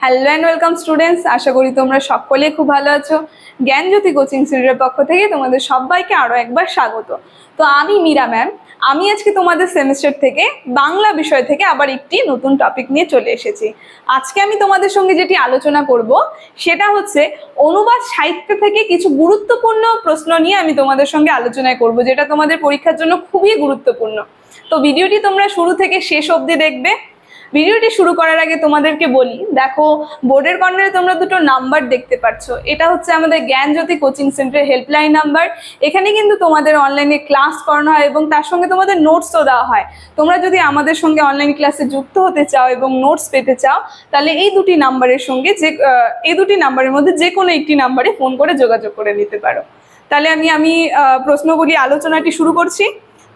Hello and welcome students আশা করি তোমরা সকলে খুব ভালো আছো। জ্ঞানজ্যোতি কোচিং সেন্টারের পক্ষ থেকে তোমাদের সবাইকে আরও একবার স্বাগত। তো আমি মীরা ম্যাম। আমি আজকে তোমাদের সেমিস্টার থেকে বাংলা বিষয় থেকে আবার একটি নতুন টপিক নিয়ে চলে এসেছি। আজকে আমি তোমাদের সঙ্গে যেটি আলোচনা করব, সেটা হচ্ছে অনুবাদ সাহিত্য থেকে কিছু গুরুত্বপূর্ণ প্রশ্ন নিয়ে আমি তোমাদের সঙ্গে আলোচনায় করব, যেটা তোমাদের পরীক্ষার জন্য খুবই গুরুত্বপূর্ণ। তো ভিডিওটি তোমরা শুরু থেকে শেষ অবধি দেখবে। ভিডিওটি শুরু করার আগে তোমাদেরকে বলি, দেখো, বোর্ডের কর্নারে তোমরা দুটো নাম্বার দেখতে পাচ্ছ এটা হচ্ছে আমাদের জ্ঞানজ্যোতি কোচিং সেন্টারের হেল্পলাইন নাম্বার। এখানে কিন্তু তোমাদের অনলাইনে ক্লাস করানো হয় এবং তার সঙ্গে তোমাদের নোটসও দেওয়া হয়। তোমরা যদি আমাদের সঙ্গে অনলাইন ক্লাসে যুক্ত হতে চাও এবং নোটস পেতে চাও, তাহলে এই দুটি নাম্বারের সঙ্গে যে এই দুটি নাম্বারের মধ্যে যে কোনো একটি নাম্বারে ফোন করে যোগাযোগ করে নিতে পারো। তাহলে আমি আমি প্রশ্নগুলি, আলোচনাটি শুরু করছি।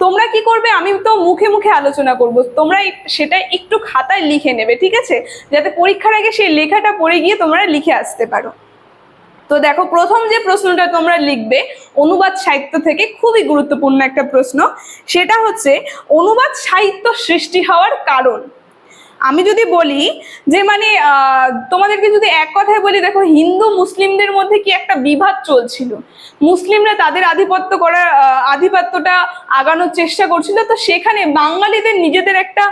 তোমরা কি করবে? আমি তো মুখে মুখে আলোচনা করব। তোমরা সেটা একটু খাতায় লিখে নেবে, ঠিক আছে? যাতে পরীক্ষার আগে সেই লেখাটা পড়ে গিয়ে তোমরা লিখে আসতে পারো। তো দেখো, প্রথম যে প্রশ্নটা তোমরা লিখবে, অনুবাদ সাহিত্য থেকে খুবই গুরুত্বপূর্ণ একটা প্রশ্ন। সেটা হচ্ছে, অনুবাদ সাহিত্য সৃষ্টি হওয়ার কারণ। আমি যদি বলি যে মানে তোমাদেরকে যদি এক কথায় বলি, দেখো হিন্দু মুসলিমদের মধ্যে কি একটা বিভাদ চলছিল? মুসলিমরা তাদের আধিপত্য করার আধিপত্যটা আগানোর চেষ্টা করছিল। তো সেখানে বাঙালিদের নিজেদের একটা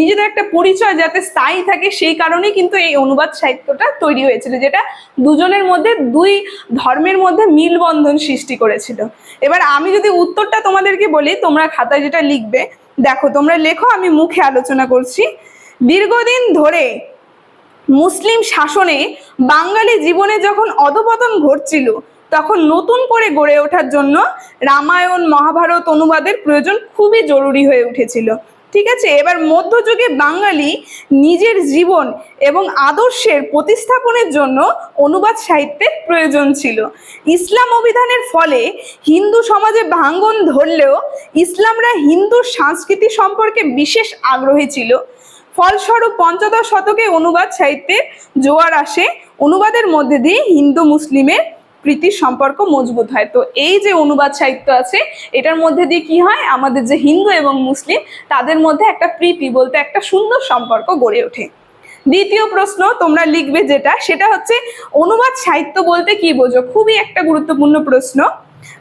নিজেদের একটা পরিচয় যাতে স্থায়ী থাকে, সেই কারণেই কিন্তু এই অনুবাদ সাহিত্যটা তৈরি হয়েছিল, যেটা দুজনের মধ্যে দুই ধর্মের মধ্যে মিলবন্ধন সৃষ্টি করেছিল। এবার আমি যদি উত্তরটা তোমাদেরকে বলি, তোমরা খাতায় যেটা লিখবে দেখো, তোমরা লেখো, আমি মুখে আলোচনা করছি। দীর্ঘদিন ধরে মুসলিম শাসনে বাঙালি জীবনে যখন অধপতন ঘটছিল, তখন নতুন করে গড়ে ওঠার জন্য রামায়ণ, মহাভারত অনুবাদের প্রয়োজন খুবই জরুরি হয়ে উঠেছিল। ঠিক আছে? এবার মধ্যযুগে বাঙালি নিজের জীবন এবং আদর্শের প্রতিস্থাপনের জন্য অনুবাদ সাহিত্যের প্রয়োজন ছিল। ইসলাম অভিধানের ফলে হিন্দু সমাজে ভাঙ্গন ধরলেও ইসলামরা হিন্দু সংস্কৃতি সম্পর্কে বিশেষ আগ্রহী ছিল। ফলস্বরূপ পঞ্চদশ শতকে অনুবাদ সাহিত্যের জোয়ার আসে। অনুবাদের মধ্যে দিয়ে হিন্দু মুসলিমের প্রীতির সম্পর্ক মজবুত হয়। তো এই যে অনুবাদ সাহিত্য আছে, এটার মধ্যে দিয়ে কি হয়? আমাদের যে হিন্দু এবং মুসলিম, তাদের মধ্যে একটা প্রীতি বলতে একটা সুন্দর সম্পর্ক গড়ে ওঠে। দ্বিতীয় প্রশ্ন তোমরা লিখবে যেটা, সেটা হচ্ছে অনুবাদ সাহিত্য বলতে কি বোঝো? খুবই একটা গুরুত্বপূর্ণ প্রশ্ন।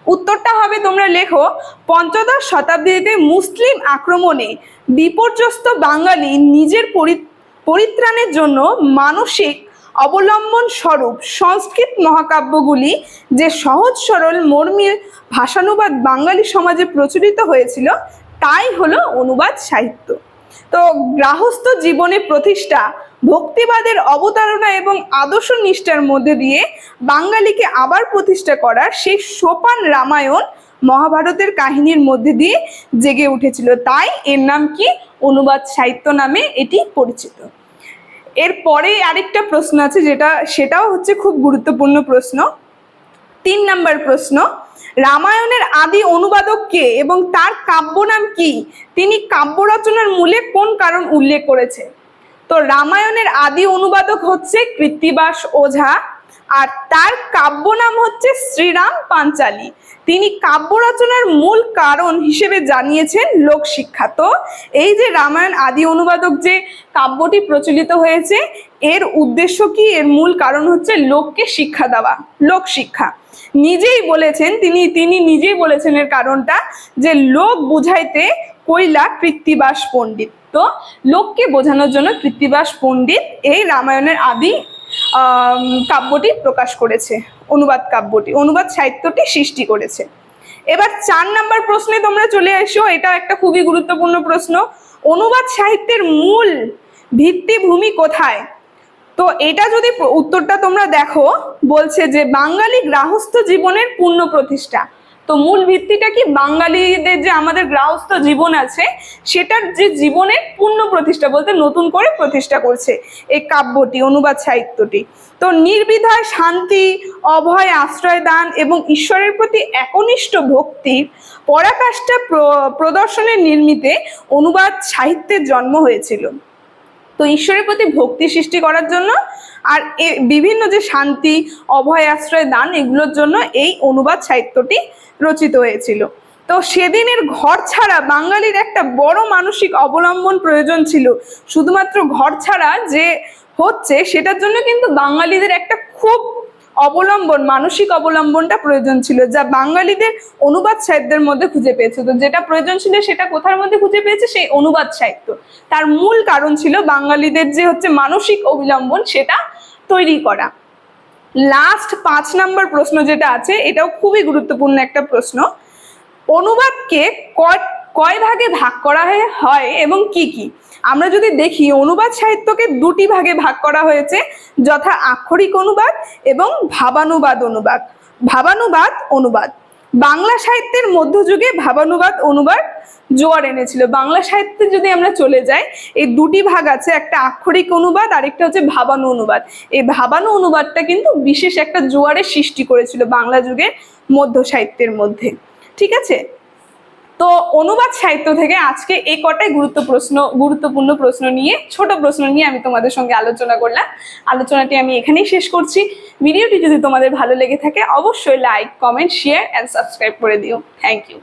উত্তরটা হবে তোমরা লেখো, পঞ্চদশ শতাব্দীতে মুসলিম আক্রমণে বিপর্যস্ত বাঙালি নিজের পরি- পরিত্রাণের জন্য মানসিক অবলম্বন স্বরূপ সংস্কৃত মহাকাব্যগুলি যে সহজ সরল মর্মী ভাষানুবাদ বাঙালি সমাজে প্রচলিত হয়েছিল, তাই হলো অনুবাদ সাহিত্য। তো গৃহস্থ জীবনে প্রতিষ্ঠা, ভক্তিবাদের অবতারণা এবং আদর্শ নিষ্ঠার মধ্যে দিয়ে বাঙালিকে আবার প্রতিষ্ঠা করার সেই সোপান রামায়ণ মহাভারতের কাহিনীর মধ্যে দিয়ে জেগে উঠেছিল। তাই এর নাম কি? অনুবাদ সাহিত্য নামে এটি পরিচিত। এরপরে আরেকটা প্রশ্ন আছে যেটা, সেটাও হচ্ছে খুব গুরুত্বপূর্ণ প্রশ্ন। তিন নাম্বার প্রশ্ন, রামায়ণের আদি অনুবাদক কে এবং তার কাব্য নাম কি? তিনি কাব্য রচনার মূলে কোন কারণ উল্লেখ করেছে তো রামায়ণের আদি অনুবাদক হচ্ছে কৃত্তিবাস ওঝা। আর তার কাব্য নাম হচ্ছে শ্রীরাম পাঞ্চালী। তিনি কাব্য রচনার মূল কারণ হিসেবে জানিয়েছেন লোকশিক্ষা তো এই যে রামায়ণ আদি অনুবাদক যে কাব্যটি প্রচলিত হয়েছে, এর উদ্দেশ্য কি? এর মূল কারণ হচ্ছে লোককে শিক্ষা দেওয়া, লোক শিক্ষা। নিজেই বলেছেন, তিনি তিনি নিজেই বলেছেন এর কারণটা যে লোক বুঝাইতে কইলা কৃত্তিবাস পণ্ডিত। তো লোককে বোঝানোর জন্য কৃত্তিবাস পণ্ডিত এই রামায়ণের আদি কাব্যটি প্রকাশ করেছে, অনুবাদ কাব্যটি, অনুবাদ সাহিত্যটি সৃষ্টি করেছে। এবার চার নাম্বার প্রশ্নে তোমরা চলে এসো, এটা একটা খুবই গুরুত্বপূর্ণ প্রশ্ন। অনুবাদ সাহিত্যের মূল ভিত্তিভূমি কোথায়? তো এটা যদি উত্তরটা তোমরা দেখো, বলছে যে বাঙালি গ্রাহস্থ জীবনের পূর্ণ প্রতিষ্ঠা। তো মূল ভিত্তিটা কি? বাঙালিদের যে আমাদের গ্রাহস্থ জীবন আছে, সেটার যে জীবনের পূর্ণ প্রতিষ্ঠা বলতে নতুন করে প্রতিষ্ঠা করছে এই কাব্যটি, অনুবাদ সাহিত্যটি। তো নির্বিধায় শান্তি, অভয়, আশ্রয় দান এবং ঈশ্বরের প্রতি একনিষ্ঠ ভক্তির পরাকাষ্ঠা প্র- প্রদর্শনে নির্মিতে অনুবাদ সাহিত্যের জন্ম হয়েছিল। তো ঈশ্বরের প্রতি ভক্তি সৃষ্টি করার জন্য আর এ বিভিন্ন যে শান্তি, অভয়, আশ্রয়, দান এগুলোর জন্য এই অনুবাদ সাহিত্যটি রচিত হয়েছিল। তো সেদিনের ঘর ছাড়া বাঙালির একটা বড় মানসিক অবলম্বন প্রয়োজন ছিল। শুধুমাত্র ঘর ছাড়া যে হচ্ছে সেটার জন্য কিন্তু বাঙালিদের একটা খুব অবলম্বন, মানসিক অবলম্বনটা প্রয়োজন ছিল, যা বাঙালিদের অনুবাদ সাহিত্যের মধ্যে খুঁজে পেয়েছে। তো যেটা প্রয়োজন ছিল, সেটা কোথার মধ্যে খুঁজে পেয়েছে? সেই অনুবাদ সাহিত্য। তার মূল কারণ ছিল বাঙালিদের যে হচ্ছে মানসিক অবলম্বন, সেটা তৈরি করা। লাস্ট পাঁচ নাম্বার প্রশ্ন যেটা আছে, এটাও খুবই গুরুত্বপূর্ণ একটা প্রশ্ন। অনুবাদকে কয় কয় ভাগে ভাগ করা হয়- এবং কি কি? আমরা যদি দেখি, অনুবাদ সাহিত্যকে দুটি ভাগে ভাগ করা হয়েছে, যথা আক্ষরিক অনুবাদ এবং ভাবানুবাদ অনুবাদ। ভাবানুবাদ অনুবাদ। বাংলা সাহিত্যের মধ্যযুগে ভাবানুবাদ অনুবাদ জোয়ার এনেছিল। বাংলা সাহিত্যে যদি আমরা চলে যাই, এই দুটি ভাগ আছে, একটা আক্ষরিক অনুবাদ, আরেকটা হচ্ছে ভাবানু অনুবাদ। এই ভাবানু অনুবাদটা কিন্তু বিশেষ একটা জোয়ারের সৃষ্টি করেছিল বাংলা যুগের মধ্য সাহিত্যের মধ্যে। ঠিক আছে? তো অনুবাদ সাহিত্য থেকে আজকে এই কটাই গুরুত্ব প্রশ্ন, গুরুত্বপূর্ণ প্রশ্ন নিয়ে, ছোট প্রশ্ন নিয়ে আমি তোমাদের সঙ্গে আলোচনা করলাম। আলোচনাটি আমি এখানেই শেষ করছি। ভিডিওটি যদি তোমাদের ভালো লেগে থাকে, অবশ্যই like comment share and subscribe করে দিও। Thank you